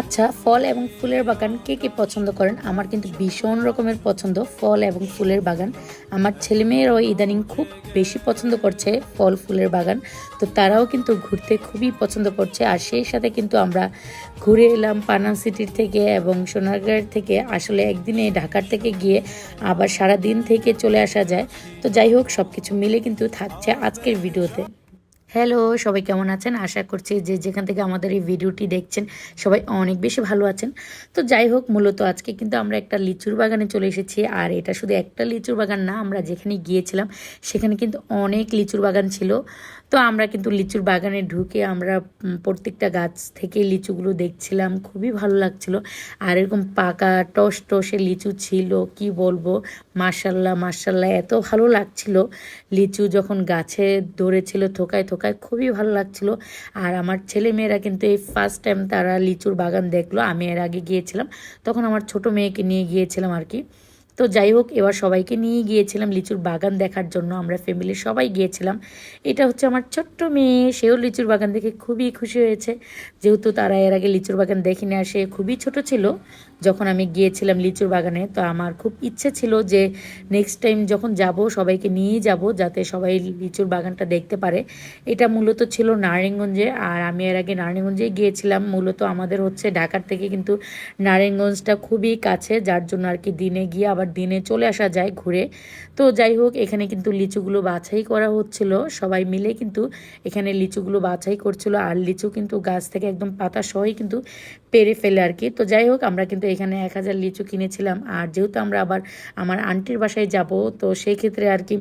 আচ্ছা ফল এবং ফুলের বাগান কে কে পছন্দ করেন? আমার কিন্তু ভীষণ রকমের পছন্দ ফল এবং ফুলের বাগান। আমার ছেলেমেয়েরাও ইদানিং খুব বেশি পছন্দ করছে ফল, ফুলের বাগান। তো তারাও কিন্তু ঘুরতে খুবই পছন্দ করছে। আর সেই সাথে কিন্তু আমরা ঘুরে এলাম পানাম সিটির থেকে এবং সোনারগাঁয়ের থেকে। আসলে একদিনে ঢাকার থেকে গিয়ে আবার সারা দিন থেকে চলে আসা যায়। তো যাই হোক সব কিছু মিলে কিন্তু থাকছে আজকের ভিডিওতে। হ্যালো সবাই কেমন আছেন? আশা করছি যে যেখান থেকে আমাদের এই ভিডিওটি দেখছেন, সবাই অনেক বেশি ভালো আছেন। তো যাই হোক, মূলত আজকে কিন্তু আমরা একটা লিচুর বাগানে চলে এসেছি, আর এটা শুধু একটা লিচুর বাগান না, আমরা যেখানে গিয়েছিলাম সেখানে কিন্তু অনেক লিচুর বাগান ছিল। তো আমরা কিন্তু লিচুর বাগানে ঢুকে আমরা প্রত্যেকটা গাছ থেকে লিচুগুলো দেখছিলাম, খুবই ভালো লাগছিল। আর এরকম পাকা টস টসে লিচু ছিল, কি বলব? মার্শাল্লাহ মার্শাল্লাহ এত ভালো লাগছিল। লিচু যখন গাছে ধরেছিল, থোকায় থোকায় খুবই ভালো লাগছিল। আর আমার ছেলে মেয়েরা কিন্তু এই ফার্স্ট টাইম তারা লিচুর বাগান দেখল, আমি এর আগে গিয়েছিলাম। তখন আমার ছোট মেয়েকে নিয়ে গিয়েছিলাম আর কি। তো যাই হোক, এবার সবাইকে নিয়ে গিয়েছিলাম লিচুর বাগান দেখার জন্য, আমরা ফ্যামিলির সবাই গিয়েছিলাম। এটা হচ্ছে আমার ছোট্ট মেয়ে, সেও লিচুর বাগান দেখে খুবই খুশি হয়েছে। যেহেতু তারা এর আগে লিচুর বাগান দেখেনি আর সে খুবই ছোট ছিল যখন আমি গিয়েছিলাম লিচুর বাগানে, তো আমার খুব ইচ্ছে ছিল যে নেক্সট টাইম যখন যাব, সবাইকে নিয়ে যাব, যাতে সবাই লিচুর বাগানটা দেখতে পারে। এটা মূলত ছিল নারায়ণগঞ্জে, আর আমি এর আগে নারায়ণগঞ্জে গিয়েছিলাম। মূলত আমাদের হচ্ছে ঢাকার থেকে কিন্তু নারায়ণগঞ্জটা খুবই কাছে, যার জন্য আর কি দিনে গিয়ে আবার দিনে চলে আসা যায় ঘুরে। তো যাই হোক, এখানে কিন্তু লিচুগুলো বাছাই করা হচ্ছিল। সবাই মিলে কিন্তু এখানে লিচুগুলো বাছাই করছিল, আর লিচু কিন্তু গাছ থেকে একদম পাতা সহই কিন্তু পেরে ফেলে আর কি। তো যাই হোক, আমরা কিন্তু এখানে এক হাজার লিচু কিনেছিলাম। আর যেহেতু আমরা আবার আমার আন্টির বাসায় যাব, তো সেই ক্ষেত্রে আর কি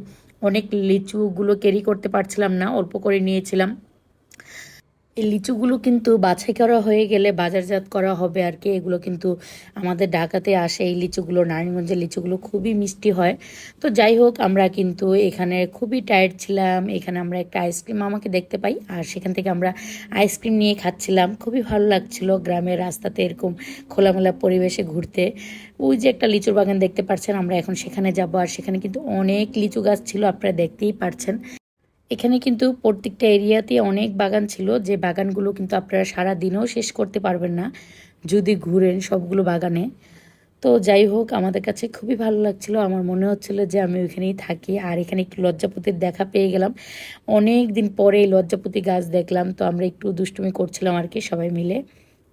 অনেক লিচুগুলো ক্যারি করতে পারছিলাম না, অল্প করে নিয়েছিলাম। এই লিচুগুলো কিন্তু বাছাই করা হয়ে গেলে বাজারজাত করা হবে আর কি। এগুলো কিন্তু আমাদের ঢাকাতে আসে। এই লিচুগুলো, নারায়ণগঞ্জের লিচুগুলো খুবই মিষ্টি হয়। তো যাই হোক, আমরা কিন্তু এখানে খুবই টায়ার্ড ছিলাম। এখানে আমরা একটা আইসক্রিম আমাকে দেখতে পাই। আর সেখান থেকে আমরা আইসক্রিম নিয়ে খাচ্ছিলাম। খুবই ভালো লাগছিল গ্রামের রাস্তাতে এরকম খোলামেলা পরিবেশে ঘুরতে। ওই যে একটা লিচুর বাগান দেখতে পাচ্ছেন আমরা এখন সেখানে যাব। আর সেখানে কিন্তু অনেক লিচু গাছ ছিল, আপনারা দেখতেই পারছেন। এখানে কিন্তু প্রত্যেকটা এরিয়াতে অনেক বাগান ছিল। যে বাগানগুলো কিন্তু আপনারা সারা দিনও শেষ করতে পারবেন না, যদি ঘুরেন সবগুলো বাগানে। তো যাই হোক, আমাদের কাছে খুবই ভালো লাগছিল। আমার মনে হচ্ছিল যে আমি ওইখানেই থাকি। আর এখানে একটু লজ্জাপতির দেখা পেয়ে গেলাম। অনেক দিন পরে এই লজ্জাপতি গাছ দেখলাম। তো আমরা একটু দুষ্টুমি করছিলাম আর কি সবাই মিলে।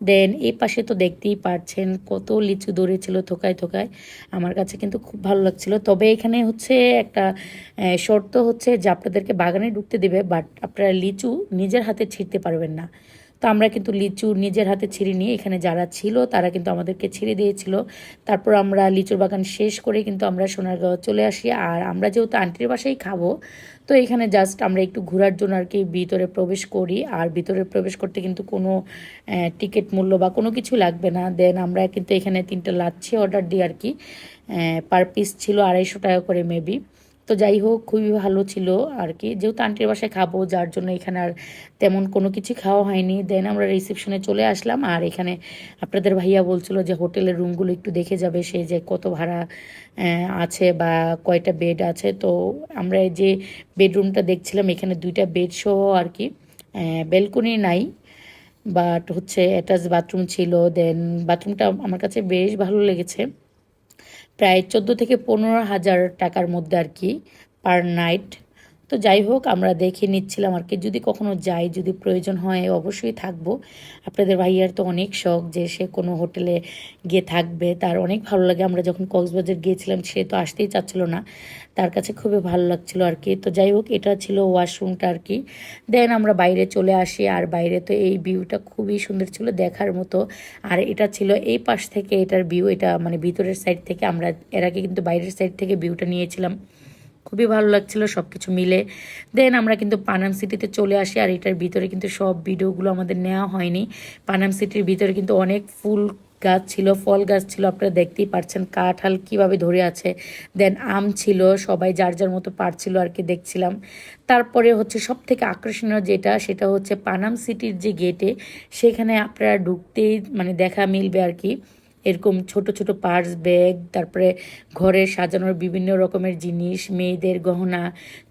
দেন এই পাশে তো দেখতেই পারছেন কত লিচু ধরেছিল থোকায় থোকায়। আমার কাছে কিন্তু খুব ভালো লাগছিল। তবে এখানে হচ্ছে একটা শর্ত হচ্ছে যে আপনাদেরকে বাগানে ঢুকতে দেবে বাট আপনারা লিচু নিজের হাতে ছিঁড়তে পারবেন না। তো আমরা কিন্তু লিচু নিজের হাতে ছিঁড়ে নিয়ে এখানে যারা ছিল, তারা কিন্তু আমাদেরকে ছিঁড়ে দিয়েছিল। তারপর আমরা লিচুর বাগান শেষ করে কিন্তু আমরা সোনারগাঁও চলে আসি। আর আমরা যেহেতু আন্টির বাসায় খাব, তো এখানে জাস্ট আমরা একটু ঘোরার জন্য আর কি ভিতরে প্রবেশ করি। আর ভিতরে প্রবেশ করতে কিন্তু কোনো টিকিট মূল্য বা কোনো কিছু লাগবে না। দেন আমরা কিন্তু এখানে তিনটা লাচ্ছি অর্ডার দিই আর কি। পার পিস ছিল আড়াইশো টাকা করে মেবি তো যাই হোক, খুবই ভালো ছিল আর কি যেহেতু আন্টির বাসায় খাব, যার জন্য এখানে আর তেমন কোনো কিছু খাওয়া হয়নি। দেন আমরা রিসেপশনে চলে আসলাম আর এখানে আপনাদের ভাইয়া বলছিল যে হোটেলের রুমগুলো একটু দেখে যাবে সে যে কত ভাড়া আছে বা কয়টা বেড আছে। তো আমরা যে বেডরুমটা দেখছিলাম, এখানে দুইটা বেড সহ আর কি বেলকনি নাই বাট হচ্ছে অ্যাটাচ বাথরুম ছিল। দেন বাথরুমটা আমার কাছে বেশ ভালো লেগেছে। প্রায় চোদ্দ থেকে পনেরো হাজার টাকার মধ্যে আর কি পার নাইট তো যাই হোক, আমরা দেখে নিচ্ছিলাম আর কি। যদি কখনো যাই, যদি প্রয়োজন হয়, অবশ্যই থাকব। আপনাদের ভাইয়ার তো অনেক শখ যে সে কোনো হোটেলে গিয়ে থাকবে। তার অনেক ভালো লাগে। আমরা যখন কক্সবাজার গিয়েছিলাম, সে তো আসতেই চাচ্ছিল না। তার কাছে খুবই ভালো লাগছিল আর কি। তো যাই হোক, এটা ছিল ওয়াশরুমটা আর কি। দেন আমরা বাইরে চলে আসি। আর বাইরে তো এই ভিউটা খুবই সুন্দর ছিল দেখার মতো। আর এটা ছিল এই পাশ থেকে এটার ভিউ, এটা মানে ভিতরের সাইড থেকে আমরা এর আগে কিন্তু বাইরের সাইড থেকে ভিউটা নিয়েছিলাম। খুবই ভালো লাগছিল সব কিছু মিলে। দেন আমরা কিন্তু পানাম সিটিতে চলে আসি আর এটার ভিতরে কিন্তু সব ভিডিওগুলো আমাদের নেওয়া হয়নি। পানাম সিটির ভিতরে কিন্তু অনেক ফুল গাছ ছিল, ফল গাছ ছিল, আপনারা দেখতেই পারছেন কাঁঠাল কীভাবে ধরে আছে। দেন আম ছিল, সবাই যার যার মতো পারছিল আর কি দেখছিলাম। তারপরে হচ্ছে সব থেকে আকর্ষণীয় যেটা, সেটা হচ্ছে পানাম সিটির যে গেটে সেখানে আপনারা ঢুকতেই মানে দেখা মিলবে আর কি। এরকম ছোট ছোট পার্স ব্যাগ তারপরে ঘরে সাজানোর বিভিন্ন রকমের জিনিস মেয়েদের গহনা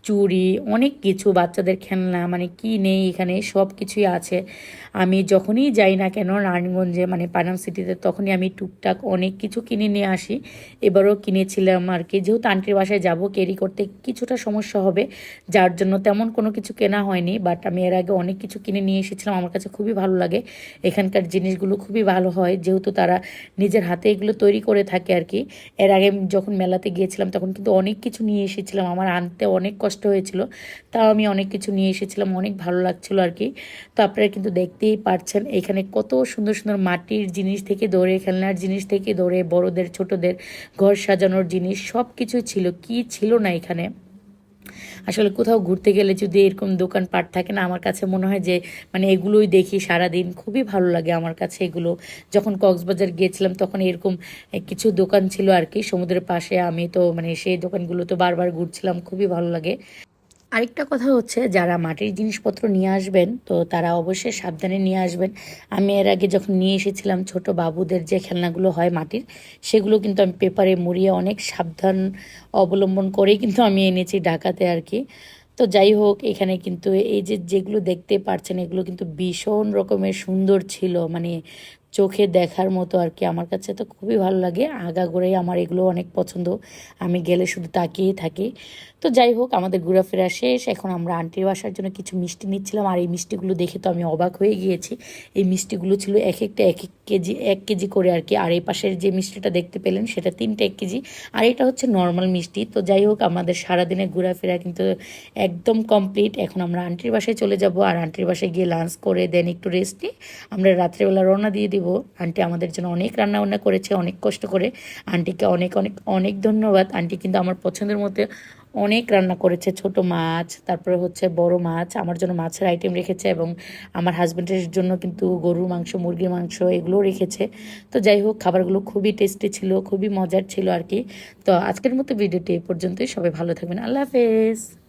চুড়ি অনেক কিছু, বাচ্চাদের খেলনা মানে কি নেই এখানে, সব কিছুই আছে। আমি যখনই যাই না কেন নারায়ণগঞ্জে মানে পানাম সিটিতে, তখনই আমি টুকটাক অনেক কিছু কিনে নিয়ে আসি। এবারও কিনেছিলাম আর কি। যেহেতু আন্টির বাসায় যাব, ক্যারি করতে কিছুটা সমস্যা হবে, যার জন্য তেমন কোনো কিছু কেনা হয়নি বাট আমি এর আগে অনেক কিছু কিনে নিয়ে এসেছিলাম। আমার কাছে খুবই ভালো লাগে। এখানকার জিনিসগুলো খুবই ভালো হয়, যেহেতু তারা নিজের হাতে এগুলো তৈরি করে থাকে আর কি। এর আগে যখন মেলাতে গিয়েছিলাম, তখন কিন্তু অনেক কিছু নিয়ে এসেছিলাম। আমার আনতে অনেক কষ্ট হয়েছিল। তাও আমি অনেক কিছু নিয়ে এসেছিলাম, অনেক ভালো লাগছিল আর কি তো আপনারা কিন্তু দেখতেই পারছেন, এখানে কত সুন্দর সুন্দর মাটির জিনিস থেকে দৌড়ে, খেলনার জিনিস থেকে দৌড়ে, বড়দের, ছোটদের, ঘর সাজানোর জিনিস সব কিছু ছিল। কি ছিল না এখানে? আসলে কোথাও ঘুরতে গেলে যদি এরকম দোকান পাট থাকে না, আমার কাছে মনে হয় যে মানে এগুলোই দেখি সারাদিন। খুবই ভালো লাগে আমার কাছে এগুলো। যখন কক্সবাজার গিয়েছিলাম তখন এরকম কিছু দোকান ছিল আর কি। সমুদ্রের পাশে আমি তো মানে সেই দোকানগুলো তো বারবার ঘুরছিলাম, খুবই ভালো লাগে। আরেকটা কথা হচ্ছে, যারা মাটির জিনিসপত্র নিয়ে আসবেন, তো তারা অবশ্যই সাবধানে নিয়ে আসবেন। আমি এর আগে যখন নিয়ে এসেছিলাম ছোট বাবুদের যে খেলনাগুলো হয় মাটির, সেগুলো কিন্তু আমি পেপারে মুড়িয়ে অনেক সাবধান অবলম্বন করেই কিন্তু আমি এনেছি ঢাকাতে আর কি। তো যাই হোক, এখানে কিন্তু এই যে যেগুলো দেখতে পারছেন, এগুলো কিন্তু ভীষণ রকমের সুন্দর ছিল। মানে চোখে দেখার মতো আর কি। আমার কাছে তো খুবই ভালো লাগে। আগাগোড়াই আমার এগুলো অনেক পছন্দ। আমি গেলে শুধু তাকিয়েই থাকি। তো যাই হোক, আমাদের ঘোরাফেরা শেষ। এখন আমরা আন্টির বাসার জন্য কিছু মিষ্টি নিচ্ছিলাম। আর এই মিষ্টিগুলো দেখে তো আমি অবাক হয়ে গিয়েছি। এই মিষ্টিগুলো ছিল এক একটা এক এক কেজি, এক কেজি করে আর কি। আর এই পাশের যে মিষ্টিটা দেখতে পেলেন, সেটা তিনটা এক কেজি। আর এটা হচ্ছে নর্মাল মিষ্টি। তো যাই হোক, আমাদের সারাদিনের ঘোরাফেরা কিন্তু একদম কমপ্লিট এখন আমরা আন্টির বাসায় চলে যাব আর আন্টির বাসায় গিয়ে লাঞ্চ করে দেন একটু রেস্ট নিই। আমরা রাত্রেবেলা রওনা দিয়ে দিব। আন্টি আমাদের জন্য অনেক রান্না বান্না করেছে, অনেক কষ্ট করে। আন্টিকে অনেক অনেক অনেক ধন্যবাদ। আন্টি কিন্তু আমার পছন্দের মধ্যে অনেক রান্না করেছে, ছোট মাছ, তারপরে হচ্ছে বড় মাছ, আমার জন্য মাছের আইটেম রেখেছে এবং আমার হাজব্যান্ডের জন্য কিন্তু গরুর মাংস, মুরগির মাংস এগুলো রেখেছে। তো যাই হোক, খাবারগুলো খুবই টেস্টি ছিল, খুবই মজার ছিল আর কি। তো আজকের মতো ভিডিওটি এই পর্যন্তই, সবাই ভালো থাকবেন, আল্লাহ হাফেজ।